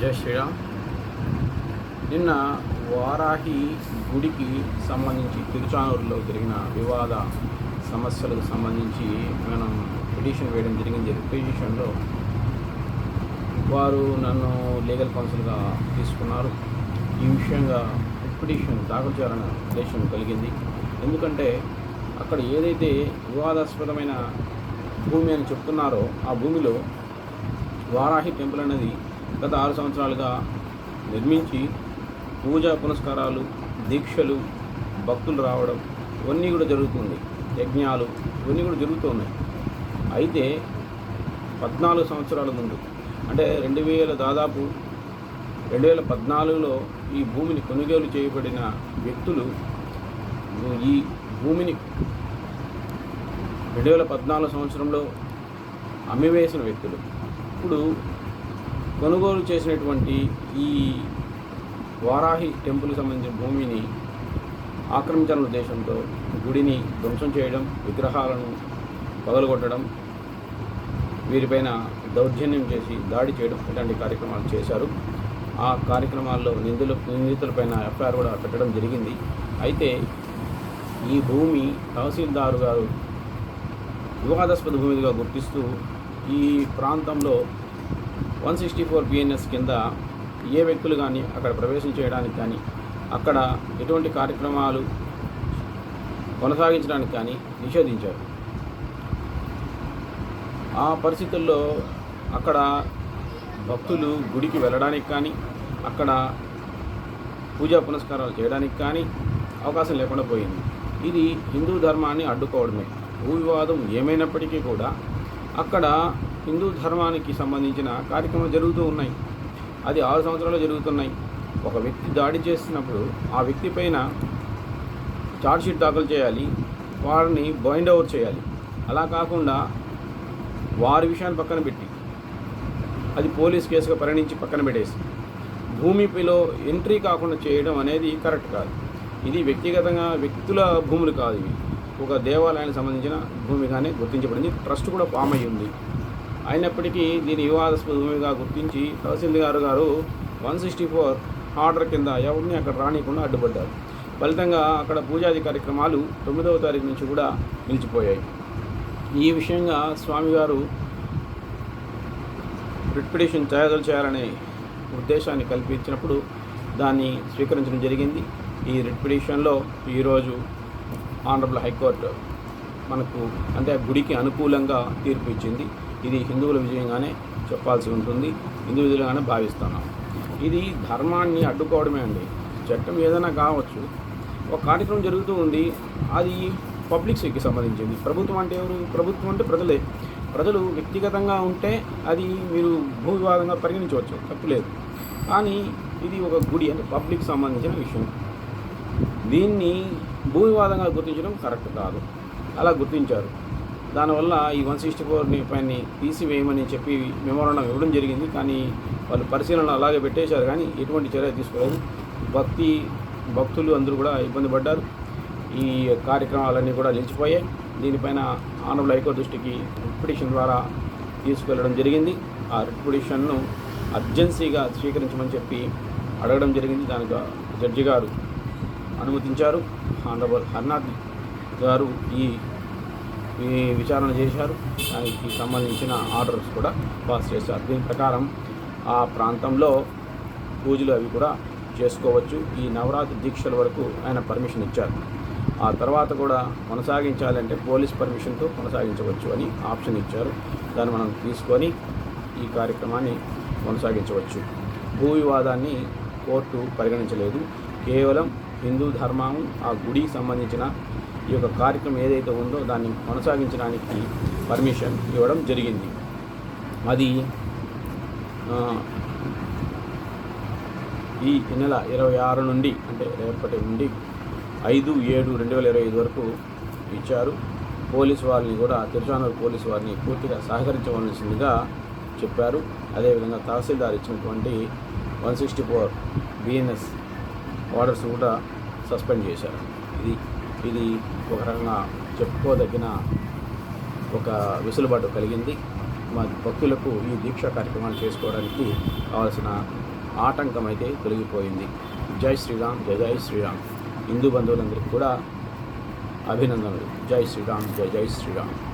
జై శ్రీరామ్. నిన్న వారాహి గుడికి సంబంధించి తిరుచానూరులో జరిగిన వివాద సమస్యలకు సంబంధించి మనం పిటిషన్ వేయడం జరిగింది. పిటిషన్లో వారు నన్ను లీగల్ కౌన్సిల్గా తీసుకున్నారు. ఈ విషయంగా పిటిషన్ దాఖలు చేయాలన్న ఉద్దేశం కలిగింది. ఎందుకంటే అక్కడ ఏదైతే వివాదాస్పదమైన భూమి అని చెప్తున్నారో ఆ భూమిలో వారాహి టెంపుల్ అనేది గత ఆరు సంవత్సరాలుగా నిర్మించి పూజా పునస్కారాలు దీక్షలు భక్తులు రావడం ఇవన్నీ కూడా జరుగుతుంది. యజ్ఞాలు ఇవన్నీ కూడా జరుగుతున్నాయి. అయితే పద్నాలుగు సంవత్సరాల ముందు అంటే రెండు వేల దాదాపు రెండు వేల పద్నాలుగులో ఈ భూమిని కొనుగోలు చేయబడిన వ్యక్తులు ఈ భూమిని రెండు వేల పద్నాలుగు సంవత్సరంలో అమ్మివేసిన వ్యక్తులు. ఇప్పుడు కొనుగోలు చేసినటువంటి ఈ వారాహి టెంపుల్కి సంబంధించిన భూమిని ఆక్రమించాలన్న ఉద్దేశంతో గుడిని ధ్వంసం చేయడం విగ్రహాలను పగలగొట్టడం వీరిపైన దౌర్జన్యం చేసి దాడి చేయడం ఇలాంటి కార్యక్రమాలు చేశారు. ఆ కార్యక్రమాల్లో నిందులు నిందితులపైన ఎఫ్ఐఆర్ కూడా పెట్టడం జరిగింది. అయితే ఈ భూమి తహసీల్దారు గారు వివాదాస్పద భూమిగా గుర్తిస్తూ ఈ ప్రాంతంలో వన్ సిక్స్టీ ఫోర్ బిఎన్ఎస్ కింద ఏ వ్యక్తులు కానీ అక్కడ ప్రవేశం చేయడానికి కానీ అక్కడ ఎటువంటి కార్యక్రమాలు కొనసాగించడానికి కానీ నిషేధించారు. ఆ పరిస్థితుల్లో అక్కడ భక్తులు గుడికి వెళ్ళడానికి కానీ అక్కడ పూజా పునస్కారాలు చేయడానికి కానీ అవకాశం లేకుండా పోయింది. ఇది హిందూ ధర్మాన్ని అడ్డుకోవడమే. భూ వివాదం ఏమైనప్పటికీ కూడా అక్కడ హిందూ ధర్మానికి సంబంధించిన కార్యక్రమాలు జరుగుతూ ఉన్నాయి. అది ఆరు సంవత్సరాలు జరుగుతున్నాయి. ఒక వ్యక్తి దాడి చేస్తున్నప్పుడు ఆ వ్యక్తి పైన చార్జ్షీట్ దాఖలు చేయాలి వారిని బైండ్ ఓవర్ చేయాలి. అలా కాకుండా వారి విషయాన్ని పక్కన పెట్టి అది పోలీస్ కేసుగా పరిణించి పక్కన పెట్టేసి భూమిలో ఎంట్రీ కాకుండా చేయడం అనేది కరెక్ట్ కాదు. ఇది వ్యక్తిగతంగా వ్యక్తుల భూములు కాదు ఇవి. ఒక దేవాలయానికి సంబంధించిన భూమిగానే గుర్తించబడింది. ట్రస్ట్ కూడా ఫామ్ అయ్యి ఉంది. అయినప్పటికీ దీని వివాదాస్పద భూమిగా గుర్తించి తహసీల్దార్ గారు వన్ సిక్స్టీ ఫోర్ ఆర్డర్ కింద ఎవరిని అక్కడ రానియకుండా అడ్డుపడ్డారు. ఫలితంగా అక్కడ పూజాది కార్యక్రమాలు తొమ్మిదవ తారీఖు నుంచి కూడా నిలిచిపోయాయి. ఈ విషయంగా స్వామివారు రిట్పిటేషన్ తయారు చేయాలనే ఉద్దేశాన్ని కల్పించినప్పుడు దాన్ని స్వీకరించడం జరిగింది. ఈ రిట్ పిటిషన్లో ఈరోజు ఆనరబుల్ హైకోర్టు మనకు అంటే గుడికి అనుకూలంగా తీర్పు ఇచ్చింది. ఇది హిందువుల విజయంగానే చెప్పాల్సి ఉంటుంది. హిందూ విధులుగానే భావిస్తున్నాం. ఇది ధర్మాన్ని అడ్డుకోవడమే అండి. చట్టం ఏదైనా కావచ్చు. ఒక కార్యక్రమం జరుగుతూ ఉంది. అది పబ్లిక్ సెక్కి సంబంధించింది. ప్రభుత్వం అంటే ఎవరు? ప్రభుత్వం అంటే ప్రజలే. ప్రజలు వ్యక్తిగతంగా ఉంటే అది మీరు భూ వివాదంగా పరిగణించవచ్చు. తప్పులేదు కానీ ఇది ఒక గుడి అంటే పబ్లిక్ సంబంధించిన విషయం. దీన్ని భూ వివాదంగా గుర్తించడం కరెక్ట్ కాదు. అలా గుర్తించారు. దానివల్ల ఈ వన్ సిక్స్టీ ఫోర్ని పైన తీసివేయమని చెప్పి మెమోరాండం ఇవ్వడం జరిగింది. కానీ వాళ్ళు పరిశీలన అలాగే పెట్టేశారు. కానీ ఎటువంటి చర్య తీసుకోలేదు. భక్తి భక్తులు అందరూ కూడా ఇబ్బంది పడ్డారు. ఈ కార్యక్రమాలన్నీ కూడా నిలిచిపోయాయి. దీనిపైన ఆనరబుల్ హైకోర్టు దృష్టికి పిటిషన్ ద్వారా తీసుకెళ్ళడం జరిగింది. ఆ పిటిషన్ను అర్జెన్సీగా స్వీకరించమని చెప్పి అడగడం జరిగింది. దానికి జడ్జి గారు అనుమతించారు. ఆనరబుల్ హర్నాథ్ గారు ఈ విచారణ చేశారు. దానికి సంబంధించిన ఆర్డర్స్ కూడా పాస్ చేశారు. దీని ప్రకారం ఆ ప్రాంతంలో పూజలు అవి కూడా చేసుకోవచ్చు. ఈ నవరాత్రి దీక్షల వరకు ఆయన పర్మిషన్ ఇచ్చారు. ఆ తర్వాత కూడా కొనసాగించాలంటే పోలీస్ పర్మిషన్తో కొనసాగించవచ్చు అని ఆప్షన్ ఇచ్చారు. దాన్ని మనం తీసుకొని ఈ కార్యక్రమాన్ని కొనసాగించవచ్చు. భూ వివాదాన్ని కోర్టు పరిగణించలేదు. కేవలం హిందూ ధర్మం ఆ గుడికి సంబంధించిన ఈ యొక్క కార్యక్రమం ఏదైతే ఉందో దాన్ని కొనసాగించడానికి పర్మిషన్ ఇవ్వడం జరిగింది. అది ఈ నెల ఇరవై ఆరు నుండి అంటే రేపటి నుండి ఐదు ఏడు రెండు వేల ఇరవై ఐదు వరకు ఇచ్చారు. పోలీసు వారిని కూడా తిరుచానూరు పోలీసు వారిని పూర్తిగా సహకరించవలసిందిగా చెప్పారు. అదేవిధంగా తహసీల్దార్ ఇచ్చినటువంటి one sixty four BNS orders కూడా సస్పెండ్ చేశారు. ఇది ఇది ఒక రకంగా చెప్పుకోదగిన ఒక వెసులుబాటు కలిగింది. మా భక్తులకు ఈ దీక్షా కార్యక్రమాలు చేసుకోవడానికి కావాల్సిన ఆటంకం అయితే తొలగిపోయింది. జై శ్రీరామ్ జై జై శ్రీరామ్. హిందూ బంధువులందరికీ కూడా అభినందనలు. జై శ్రీరామ్ జై జై శ్రీరామ్.